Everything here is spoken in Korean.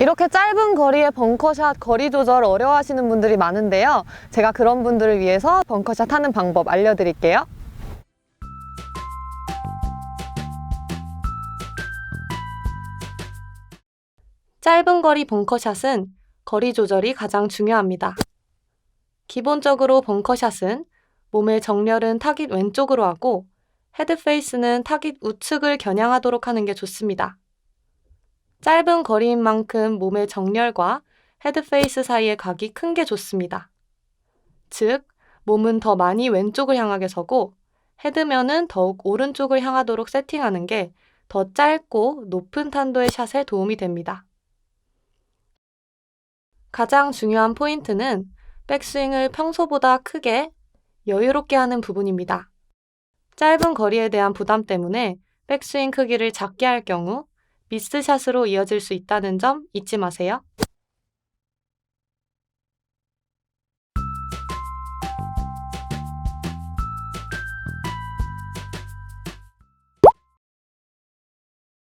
이렇게 짧은 거리에 벙커샷 거리 조절 어려워하시는 분들이 많은데요. 제가 그런 분들을 위해서 벙커샷 하는 방법 알려드릴게요. 짧은 거리 벙커샷은 거리 조절이 가장 중요합니다. 기본적으로 벙커샷은 몸의 정렬은 타깃 왼쪽으로 하고 헤드 페이스는 타깃 우측을 겨냥하도록 하는 게 좋습니다. 짧은 거리인 만큼 몸의 정렬과 헤드 페이스 사이의 각이 큰 게 좋습니다. 즉, 몸은 더 많이 왼쪽을 향하게 서고 헤드면은 더욱 오른쪽을 향하도록 세팅하는 게 더 짧고 높은 탄도의 샷에 도움이 됩니다. 가장 중요한 포인트는 백스윙을 평소보다 크게 여유롭게 하는 부분입니다. 짧은 거리에 대한 부담 때문에 백스윙 크기를 작게 할 경우 미스샷으로 이어질 수 있다는 점 잊지 마세요.